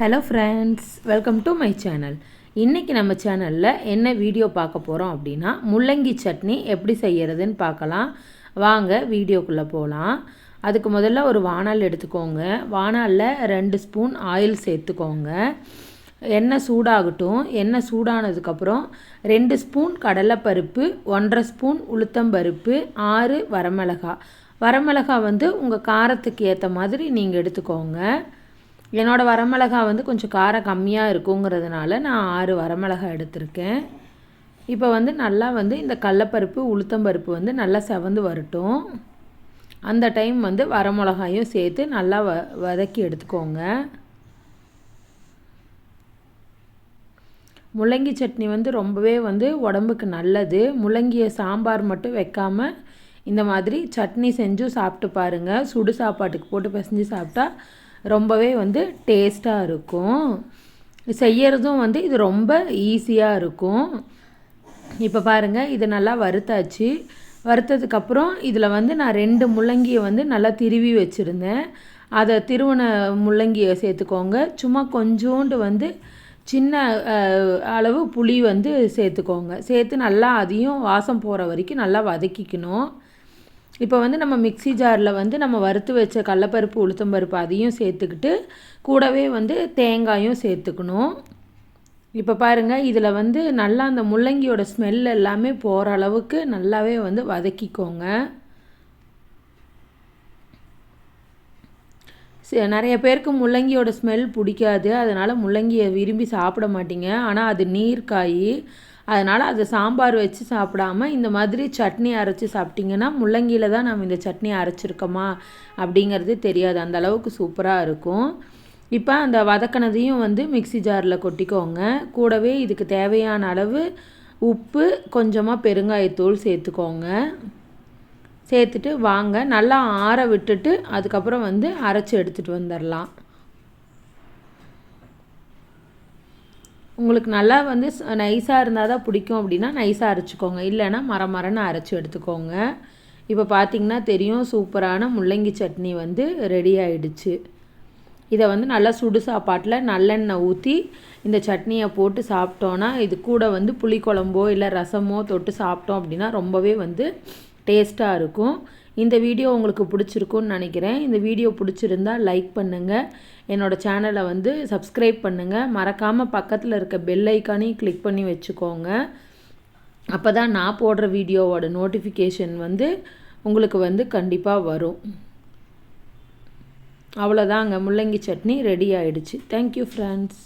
Hello friends welcome to my channel இன்றைக்கி நம்ம சேனலில் என்ன வீடியோ பார்க்க போகிறோம் அப்படின்னா முள்ளங்கி சட்னி எப்படி செய்கிறதுன்னு பார்க்கலாம். வாங்க வீடியோக்குள்ளே போகலாம் அதுக்கு முதல்ல ஒரு வானால் எடுத்துக்கோங்க. வானாலில் ரெண்டு ஸ்பூன் ஆயில் சேர்த்துக்கோங்க. எண்ணெய் சூடாகட்டும். எண்ணெய் சூடானதுக்கப்புறம் ரெண்டு ஸ்பூன் கடலைப்பருப்பு ஒன்றரை ஸ்பூன் உளுத்தம்பருப்பு ஆறு வரமிளகா. வரமிளகா வந்து உங்கள் காரத்துக்கு ஏற்ற மாதிரி நீங்கள் எடுத்துக்கோங்க. என்னோடய வரமிளகா வந்து கொஞ்சம் காரம் கம்மியாக இருக்குங்கிறதுனால நான் ஆறு வரமிளகா எடுத்திருக்கேன். இப்போ வந்து நல்லா வந்து இந்த கடலப்பருப்பு உளுத்தம்பருப்பு வந்து நல்லா செவந்து வரட்டும். அந்த டைம் வந்து வரமிளகாயும் சேர்த்து நல்லா வ வதக்கி எடுத்துக்கோங்க. முள்ளங்கி சட்னி வந்து ரொம்பவே வந்து உடம்புக்கு நல்லது. முள்ளங்கியை சாம்பார் மட்டும் வைக்காமல் இந்த மாதிரி சட்னி செஞ்சும் சாப்பிட்டு பாருங்கள் சுடு சாப்பாட்டுக்கு போட்டு பிசைஞ்சு சாப்பிட்டா ரொம்பவே வந்து டேஸ்ட்டாக இருக்கும். செய்யறதும் வந்து இது ரொம்ப ஈஸியாக இருக்கும். இப்போ பாருங்கள் இது நல்லா வறுத்தாச்சு. வறுத்ததுக்கப்புறம் இதில் வந்து நான் ரெண்டு முள்ளங்கியை வந்து நல்லா திருவி வச்சுருந்தேன். அதை திருவன முள்ளங்கியை சேர்த்துக்கோங்க. சும்மா கொஞ்சோண்டு வந்து சின்ன அளவு புளி வந்து சேர்த்துக்கோங்க. சேர்த்து நல்லா அதையும் வாசம் போகிற வரைக்கும் நல்லா வதக்கிக்கணும். இப்போ வந்து நம்ம மிக்சி ஜாரில் வந்து நம்ம வறுத்து வச்ச கடலப்பருப்பு உளுத்தம்பருப்பு அதையும் சேர்த்துக்கிட்டு கூடவே வந்து தேங்காயும் சேர்த்துக்கணும். இப்போ பாருங்கள் இதில் வந்து நல்லா அந்த முள்ளங்கியோட ஸ்மெல் எல்லாமே போகிற அளவுக்கு நல்லாவே வந்து வதக்கிக்கோங்க. நிறைய பேருக்கு முள்ளங்கியோட ஸ்மெல் பிடிக்காது அதனால் முள்ளங்கியை விரும்பி சாப்பிட மாட்டீங்க. ஆனால் அது நீர்க்காய் அதனால் அதை சாம்பார் வச்சு சாப்பிடாம இந்த மாதிரி சட்னி அரைச்சி சாப்பிட்டிங்கன்னா முள்ளங்கியில் தான் நம்ம இந்த சட்னி அரைச்சிருக்கோமா அப்படிங்கிறது தெரியாது. அந்த அளவுக்கு சூப்பராக இருக்கும். இப்போ அந்த வதக்கினதையும் வந்து மிக்சி ஜாரில் கொட்டிக்கோங்க. கூடவே இதுக்கு தேவையான அளவு உப்பு கொஞ்சமாக பெருங்காயத்தூள் சேர்த்துக்கோங்க. சேர்த்துட்டு வாங்க. நல்லா ஆற விட்டுட்டு அதுக்கப்புறம் வந்து அரைச்சி எடுத்துகிட்டு வந்துடலாம் உங்களுக்கு நல்லா வந்து நைஸாக இருந்தால் தான் பிடிக்கும் அப்படின்னா நைஸாக அரைச்சிக்கோங்க. இல்லைன்னா மரம் மரன்னு அரைச்சி எடுத்துக்கோங்க. இப்போ பார்த்திங்கன்னா தெரியும் சூப்பரான முள்ளங்கி சட்னி வந்து ரெடி ஆயிடுச்சு. இதை வந்து நல்லா சுடு சாப்பாட்டில் நல்லெண்ணெய் ஊற்றி இந்த சட்னியை போட்டு சாப்பிட்டோன்னா இது கூட வந்து புளிக்குழம்போ இல்லை ரசமோ தொட்டு சாப்பிட்டோம் அப்படின்னா ரொம்பவே வந்து டேஸ்ட்டாக இருக்கும். இந்த வீடியோ உங்களுக்கு பிடிச்சிருக்குன்னு நினைக்கிறேன். இந்த வீடியோ பிடிச்சிருந்தா லைக் பண்ணுங்கள் என்னோடய சேனலை வந்து சப்ஸ்கிரைப் பண்ணுங்கள் மறக்காமல் பக்கத்தில் இருக்க பெல் ஐக்கானையும் கிளிக் பண்ணி வச்சுக்கோங்க. அப்போ தான் நான் போடுற வீடியோவோட நோட்டிஃபிகேஷன் வந்து உங்களுக்கு வந்து கண்டிப்பாக வரும். அவ்வளோதாங்க முள்ளங்கி சட்னி ரெடி ஆகிடுச்சு தேங்க்யூ ஃப்ரெண்ட்ஸ்